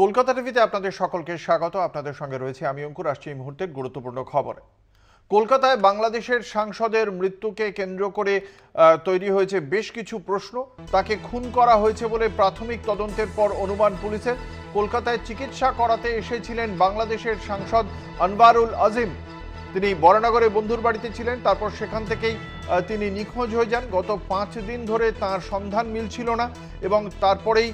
কলকাতা টিভিতে আপনাদের সকলকে স্বাগত। আপনাদের সঙ্গে রয়েছে আমি অঙ্কুর। আসছি এই মুহূর্তের গুরুত্বপূর্ণ খবরে। কলকাতায় বাংলাদেশের সাংসদের মৃত্যুকে কেন্দ্র করে তৈরি হয়েছে বেশ কিছু প্রশ্ন। তাকে খুন করা হয়েছে বলে প্রাথমিক তদন্তের পর অনুমান পুলিশের। কলকাতায় চিকিৎসা করাতে এসেছিলেন বাংলাদেশের সাংসদ আনবারুল আজিম। তিনি বরানগরে বন্ধুর বাড়িতে ছিলেন। তারপর সেখান থেকেই তিনি নিখোঁজ হয়ে যান। গত পাঁচ দিন ধরে তার সন্ধান মিলছিল না এবং তারপরেই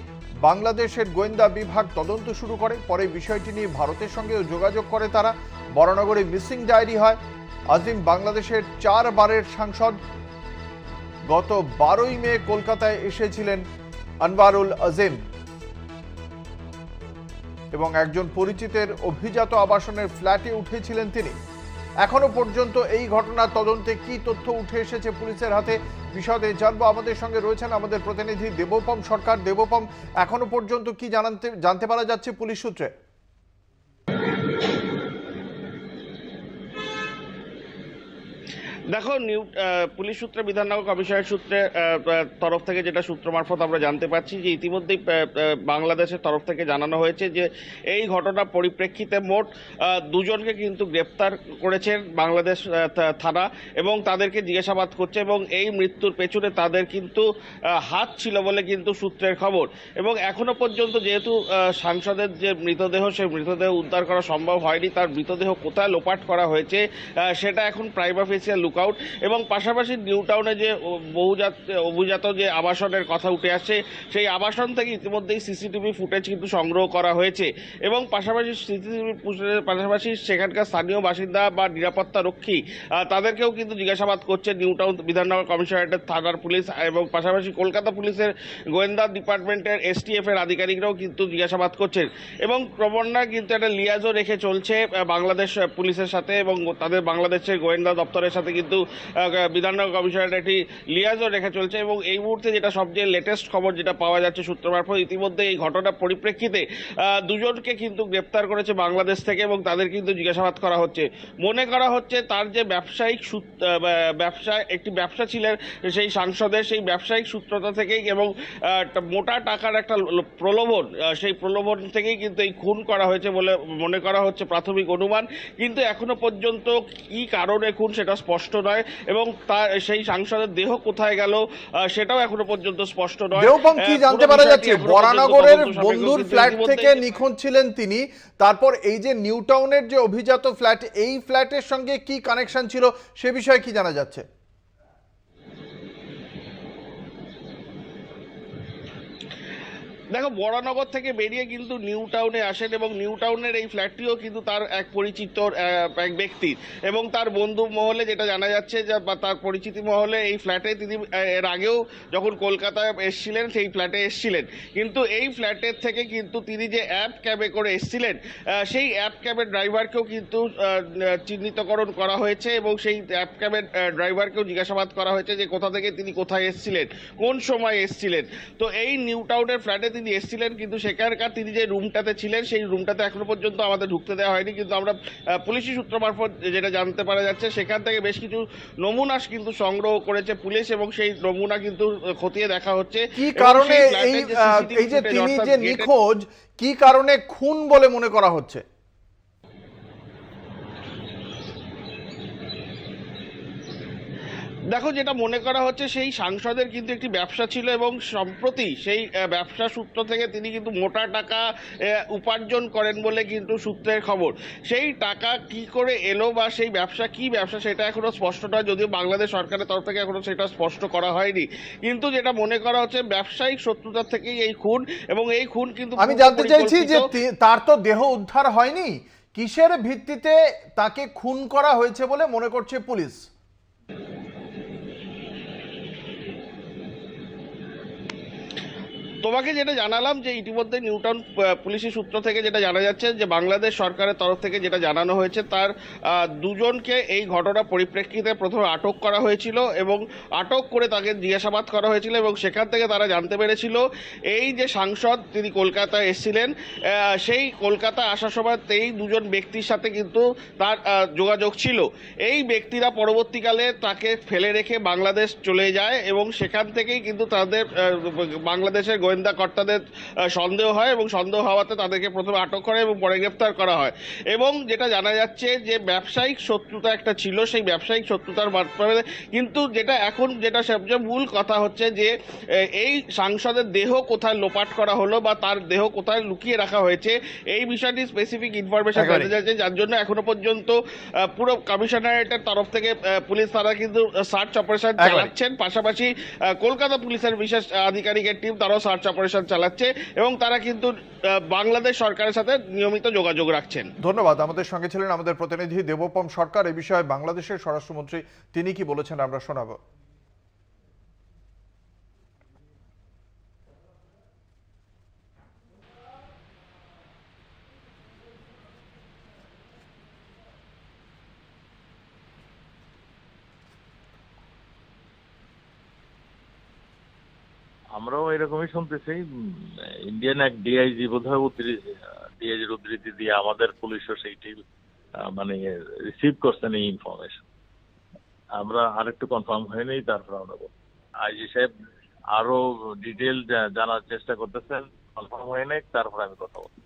বাংলাদেশের গোয়েন্দা বিভাগ তদন্ত শুরু করে। পরে বিষয়টি নিয়ে ভারতের সঙ্গেও যোগাযোগ করে তারা। বরানগরে মিসিং ডায়েরি হয়। আজিম, বাংলাদেশের চার বারের সাংসদ। গত বারোই মে কলকাতায় এসেছিলেন আনবারুল আজিম। এবং একজন পরিচিতের অভিজাত আবাসনের ফ্ল্যাটে উঠেছিলেন তিনি। এখনও পর্যন্ত এই ঘটনার তদন্তে কি তথ্য উঠে এসেছে পুলিশের হাতে, বিশদে জানব। আমাদের সঙ্গে রয়েছেন আমাদের প্রতিনিধি দেবপম সরকার। দেবপম, এখনও পর্যন্ত কি জানতে জানতে পারা যাচ্ছে পুলিশ সূত্রে? দেখো, নিউ পুলিশ সূত্রে বিধাননগর কমিশনের সূত্রে তরফ থেকে যেটা সূত্র মারফত আমরা জানতে পারছি যে ইতিমধ্যেই বাংলাদেশের তরফ থেকে জানানো হয়েছে যে এই ঘটনার পরিপ্রেক্ষিতে মোট দুজনকে কিন্তু গ্রেপ্তার করেছেন বাংলাদেশ থানা এবং তাদেরকে জিজ্ঞাসাবাদ করছে এবং এই মৃত্যুর পেছনে তাদের কিন্তু হাত ছিল বলে কিন্তু সূত্রের খবর এবং এখনও পর্যন্ত যেহেতু সাংসদের যে মৃতদেহ, সেই মৃতদেহ উদ্ধার করা সম্ভব হয়নি, তার মৃতদেহ কোথায় লোপাট করা হয়েছে সেটা এখন প্রাইভা ফেসিয়াল লুকআউট এবং পাশাপাশি নিউ টাউনে যে বহুজাত, অভিজাত যে আবাসনের কথা উঠে আসছে, সেই আবাসন থেকে ইতিমধ্যেই সিসিটিভি ফুটেজ কিন্তু সংগ্রহ করা হয়েছে। এবং পাশাপাশি সিসিটিভি ফুটেজের পাশাপাশি সেখানকার স্থানীয় বাসিন্দা বা নিরাপত্তা রক্ষী তাদেরকেও কিন্তু জিজ্ঞাসাবাদ করছে নিউ টাউন বিধাননগর কমিশনারেটের, থানার পুলিশ এবং পাশাপাশি কলকাতা পুলিশের গোয়েন্দা ডিপার্টমেন্টের এসটিএফ এর আধিকারিকরাও কিন্তু জিজ্ঞাসাবাদ করছেন। এবং ক্রমান্বয়ে কিন্তু একটা লিয়াজও রেখে চলছে বাংলাদেশ পুলিশের সাথে এবং তাদের বাংলাদেশের গোয়েন্দা দপ্তরের সাথে কিন্তু বিধাননগর কমিশনারেট একটি লিয়াজও রেখে চলছে এবং এই মুহূর্তে যেটা সবচেয়ে লেটেস্ট খবর যেটা পাওয়া যাচ্ছে সূত্র মারফত, ইতিমধ্যে এই ঘটনার পরিপ্রেক্ষিতে দুজনকে কিন্তু গ্রেপ্তার করেছে বাংলাদেশ থেকে এবং তাদের কিন্তু জিজ্ঞাসাবাদ করা হচ্ছে। মনে করা হচ্ছে তার যে ব্যবসায়িক ব্যবসা, একটি ব্যবসা ছিলেন সেই সাংসদের, সেই ব্যবসায়িক সূত্রতা থেকেই এবং মোটা টাকার একটা প্রলোভন সেই প্রলোভন থেকেই কিন্তু এই খুন করা হয়েছে বলে মনে করা হচ্ছে প্রাথমিক অনুমান। কিন্তু এখনও পর্যন্ত কি কারণে খুন সেটা স্পষ্ট নয় এবং তার সেই সাংসদের দেহ কোথায় গেল সেটাও এখনও পর্যন্ত স্পষ্ট নয়। এবং কি জানতে পারা যাচ্ছে? বরানগরের বন্ধুর ফ্ল্যাট থেকে নিখোঁজ ছিলেন তিনি। তারপর এই যে নিউ টাউনের যে অভিজাত ফ্ল্যাট এই ফ্ল্যাটের সঙ্গে কি কানেকশন ছিল সে বিষয়ে কি জানা যাচ্ছে? দেখো বড়নগর থেকে বেরিয়ে কিন্তু নিউ টাউনে আসেন এবং নিউ টাউনের এই ফ্ল্যাটটিও কিন্তু তার এক পরিচিত এক ব্যক্তির। এবং তার বন্ধু মহলে যেটা জানা যাচ্ছে যে তার পরিচিতি মহলে এই ফ্ল্যাটে তিনি এর আগেও যখন কলকাতায় এসছিলেন, সেই ফ্ল্যাটে এসছিলেন। কিন্তু এই ফ্ল্যাটের থেকে কিন্তু তিনি যে অ্যাপ ক্যাবে করে এসছিলেন সেই অ্যাপ ক্যাবের ড্রাইভারকেও কিন্তু চিহ্নিতকরণ করা হয়েছে এবং সেই অ্যাপ ক্যাবের ড্রাইভারকেও জিজ্ঞাসাবাদ করা হয়েছে যে কোথা থেকে তিনি কোথায় এসছিলেন, কোন সময় এসছিলেন। তো এই নিউ টাউনের ফ্ল্যাটে তিনি এসছিলেন কিন্তু সেখানকার তিনি যে রুমটাতে ছিলেন সেই রুমটাতে এখনও পর্যন্ত আমাদের ঢুকতে দেওয়া হয়নি। কিন্তু আমরা পুলিশি সূত্র মারফত যেটা জানতে পারা যাচ্ছে সেখান থেকে বেশ কিছু নমুনা কিন্তু সংগ্রহ করেছে পুলিশ এবং সেই নমুনা কিন্তু খতিয়ে দেখা হচ্ছে। কি কারণে এই যে তিনি যে নিখোঁজ কি কারণে খুন বলে মনে করা হচ্ছে? দেখো যেটা মনে করা হচ্ছে সেই সাংসদের কিন্তু একটি ব্যবসা ছিল এবং সম্প্রতি সেই ব্যবসা সূত্র থেকে তিনি কিন্তু মোটা টাকা উপার্জন করেন বলে কিন্তু সূত্রের খবর। সেই টাকা কি করে এলো বা সেই ব্যবসা কি ব্যবসা সেটা এখনও স্পষ্ট নয় যদিও বাংলাদেশ সরকারের তরফ থেকে এখনও সেটা স্পষ্ট করা হয়নি। কিন্তু যেটা মনে করা হচ্ছে ব্যবসায়িক শত্রুতার থেকেই এই খুন এবং এই খুন কিন্তু আমি জানতে চাইছি যে তার তো দেহ উদ্ধার হয়নি। কিসের ভিত্তিতে তাকে খুন করা হয়েছে বলে মনে করছে পুলিশ? তোমাকে যেটা জানালাম যে ইতিমধ্যে নিউটাউন পুলিশি সূত্র থেকে যেটা জানা যাচ্ছে যে বাংলাদেশ সরকারের তরফ থেকে যেটা জানানো হয়েছে, তার দুজনকে এই ঘটনা পরিপ্রেক্ষিতে প্রথমে আটক করা হয়েছিল এবং আটক করে তাকে জিজ্ঞাসাবাদ করা হয়েছিল এবং সেখান থেকে তারা জানতে পেরেছিল এই যে সাংসদ তিনি কলকাতায় এসেছিলেন সেই কলকাতা আসার সময় দুজন ব্যক্তির সাথে কিন্তু তার যোগাযোগ ছিল। এই ব্যক্তিরা পরবর্তীকালে তাকে ফেলে রেখে বাংলাদেশ চলে যায় এবং সেখান থেকেই কিন্তু তাদের বাংলাদেশের গোয়েন্দা কর্তাদের সন্দেহ হয় এবং সন্দেহ হওয়াতে তাদেরকে প্রথমে আটক করে এবং পরে গ্রেফতার করা হয়। এবং যেটা জানা যাচ্ছে যে ব্যবসায়িক শত্রুতা একটা ছিল সেই ব্যবসায়িক শত্রুতার মাধ্যমে কিন্তু যেটা এখন যেটা সবচেয়ে মূল কথা হচ্ছে যে এই সাংসদের দেহ কোথায় লোপাট করা হলো বা তার দেহ কোথায় লুকিয়ে রাখা হয়েছে এই বিষয়টি স্পেসিফিক ইনফরমেশন। জানা যাচ্ছে যার জন্য এখনও পর্যন্ত পুরো কমিশনারেটের তরফ থেকে পুলিশ তারা কিন্তু সার্চ অপারেশন চালাচ্ছেন। পাশাপাশি কলকাতা পুলিশের বিশেষ আধিকারিকের টিম তারাও সার্চ অপারেশন চালাচ্ছে এবং তারা কিন্তু বাংলাদেশ সরকারের সাথে নিয়মিত যোগাযোগ রাখছেন। ধন্যবাদ। আমাদের সঙ্গে ছিলেন আমাদের প্রতিনিধি দেবপম সরকার। এ বিষয়ে বাংলাদেশের স্বরাষ্ট্রমন্ত্রী তিনি কি বলেছেন আমরা শোনাবো। আমরাও এরকমই শুনতেছি। ইন্ডিয়ান এক ডিআইজি বোধহয় উদ্ধৃতি ডিআইজির উদ্ধৃতি দিয়ে আমাদের পুলিশও সেইটি মানে রিসিভ করছেন এই ইনফরমেশন আমরা আরেকটু কনফার্ম হয়নি তারপর আমরা। আইজি সাহেব আরও ডিটেল জানার চেষ্টা করতেছেন কনফার্ম হয়ে নেই তারপর আমি কথা বলব।